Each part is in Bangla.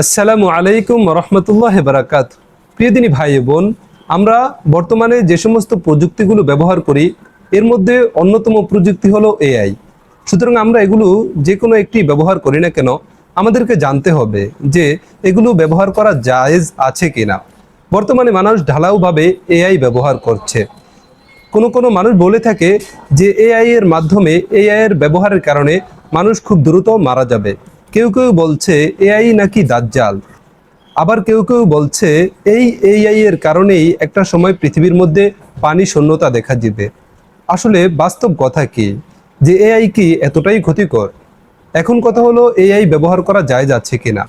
আসসালামু আলাইকুম রহমতুল্লাহ বারাকাত। প্রিয় দিনী ভাই বোন, আমরা বর্তমানে যে সমস্ত প্রযুক্তিগুলো ব্যবহার করি, এর মধ্যে অন্যতম প্রযুক্তি হলো এআই সুতরাং আমরা এগুলো যে কোনো একটি ব্যবহার করি না কেন, আমাদেরকে জানতে হবে যে এগুলো ব্যবহার করা জায়েজ আছে কিনা। বর্তমানে মানুষ ঢালাওভাবে এআই ব্যবহার করছে। কোনো কোনো মানুষ বলে থাকে যে এআই এর মাধ্যমে এআই এর ব্যবহারের কারণে মানুষ খুব দ্রুত মারা যাবে। কেউ কেউ বলছে এআই নাকি দাজ্জাল। আবার কেউ কেউ বলছে এই এআই এর কারণেই একটা সময় পৃথিবীর মধ্যে পানি শূন্যতা দেখা দিবে। আসলে বাস্তব কথা কি? যে এআই কি এতটাই ক্ষতিকর? এখন কথা হলো এআই ব্যবহার করা যায় যাচ্ছে কিনা?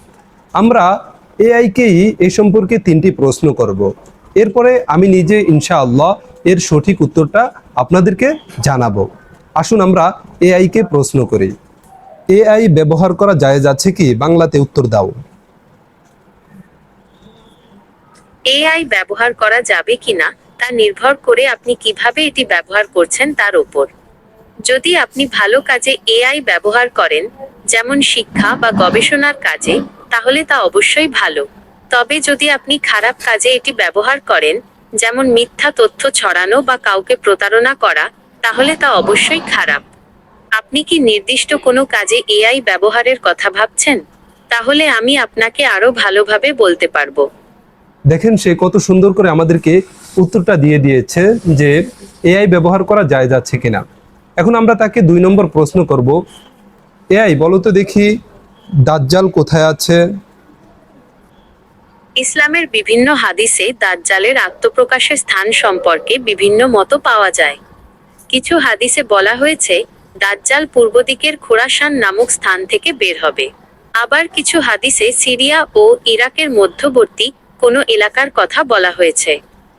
আমরা এআইকেই এই সম্পর্কে তিনটি প্রশ্ন করব। এরপরে আমি নিজে ইনশাআল্লাহ এর সঠিক উত্তরটা আপনাদেরকে জানাব। আসুন আমরা এআইকে প্রশ্ন করি। এআই ব্যবহার করা যায় যাচ্ছে কি? বাংলাতে উত্তর দাও। এআই ব্যবহার করা যাবে কিনা তা নির্ভর করে আপনি কীভাবে এটি ব্যবহার করছেন তার উপর। যদি আপনি ভালো কাজে এআই ব্যবহার করেন, যেমন শিক্ষা বা গবেষণার কাজে, তাহলে তা অবশ্যই ভালো। তবে যদি আপনি খারাপ কাজে এটি ব্যবহার করেন, যেমন মিথ্যা তথ্য ছড়ানো বা কাউকে প্রতারণা করা, তাহলে তা অবশ্যই খারাপ। আপনি কি নির্দিষ্ট কোনো কাজে এআই ব্যবহারের কথা ভাবছেন? তাহলে আমি আপনাকে আরও ভালোভাবে বলতে পারব। দেখেন সে কত সুন্দর করে আমাদেরকে উত্তরটা দিয়ে দিয়েছে যে এআই ব্যবহার করা যায় যাচ্ছে কিনা। এখন আমরা তাকে দুই নম্বর প্রশ্ন করব। এআই বলো তো দেখি দাজ্জাল কোথায় আছে? ইসলামের বিভিন্ন হাদিসে দাজ্জালের আত্মপ্রকাশের স্থান সম্পর্কে বিভিন্ন মত পাওয়া যায়। কিছু হাদিসে বলা হয়েছে দাজ্জাল পূর্ব দিকের খোরাসান নামক স্থান থেকে বের হবে। আবার কিছু হাদিসে সিরিয়া ও ইরাকের মধ্যবর্তী কোনো এলাকার কথা বলা হয়েছে।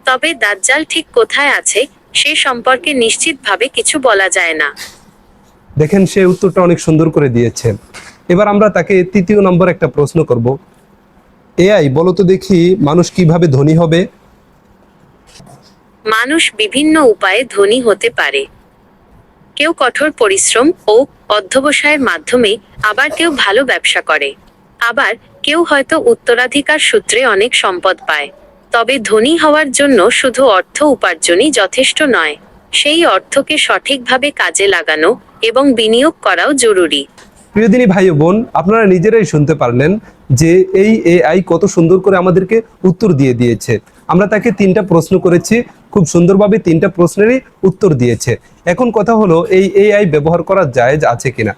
তবে দাজ্জাল ঠিক কোথায় আছে সে সম্পর্কে নিশ্চিতভাবে কিছু বলা যায় না। দেখেন সে উত্তরটা অনেক সুন্দর করে দিয়েছে। এবার আমরা তাকে তৃতীয় নম্বর একটা প্রশ্ন করব। এআই বলো তো দেখি মানুষ কীভাবে ধনী হবে? মানুষ বিভিন্ন উপায়ে ধনী হতে পারে। কেউ কঠোর পরিশ্রম ও অধ্যবসায়ের মাধ্যমে আবার কেউ ভালো ব্যবসা করে। আবার কেউ হয়তো উত্তরাধিকার সূত্রে অনেক সম্পদ পায়। তবে ধনী হওয়ার জন্য শুধু অর্থ উপার্জনই যথেষ্ট নয়, সেই অর্থকে সঠিকভাবে কাজে লাগানো এবং বিনিয়োগ করাও জরুরি। প্রিয়দিনী ভাই বোন, আপনারা নিজেরাই শুনতে পারলেন যে এই এআই কত সুন্দর করে আমাদেরকে উত্তর দিয়ে দিয়েছে। আমরা তাকে তিনটা প্রশ্ন করেছি। খুব সুন্দরভাবে তিনটা প্রশ্নেরই উত্তর দিয়েছে। এখন কথা হলো, এই এআই ব্যবহার করা জায়েজ আছে কিনা?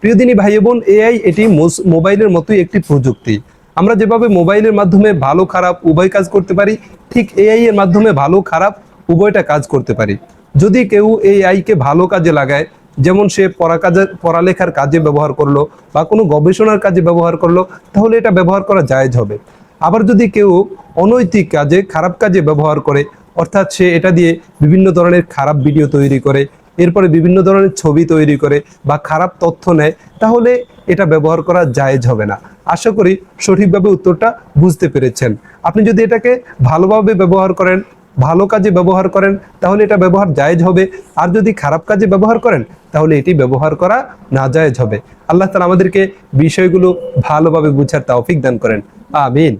প্রিয়দিনী ভাই বোন এআই এটি মোবাইলের মতোই একটি প্রযুক্তি। আমরা যেভাবে মোবাইলের মাধ্যমে ভালো, খারাপ উভয় কাজ করতে পারি, ঠিক এআই এর মাধ্যমে ভালো, খারাপ উভয়টা কাজ করতে পারি। যদি কেউ এই আইকে ভালো কাজে লাগায়, যেমন সে পড়া কাজে, পড়ালেখার কাজে ব্যবহার করল বা কোনো গবেষণার কাজে ব্যবহার করল, তাহলে এটা ব্যবহার করা জায়েজ হবে। আবার যদি কেউ অনৈতিক কাজে, খারাপ কাজে ব্যবহার করে অর্থাৎ সে এটা দিয়ে বিভিন্ন ধরনের খারাপ ভিডিও তৈরি করে, এরপরে বিভিন্ন ধরনের ছবি তৈরি করে বা খারাপ তথ্য নেয়, তাহলে এটা ব্যবহার করা জায়েজ হবে না। আশা করি সঠিকভাবে উত্তরটা বুঝতে পেরেছেন। আপনি যদি এটাকে ভালোভাবে ব্যবহার করেন, ভালো কাজে ব্যবহার করেন, তাহলে এটা ব্যবহার জায়েজ হবে। আর যদি খারাপ কাজে ব্যবহার করেন, তাহলে এটি ব্যবহার করা না জায়েজ হবে। আল্লাহ তালা আমাদেরকে বিষয়গুলো ভালোভাবে বুঝার তৌফিক দান করেন। আমিন।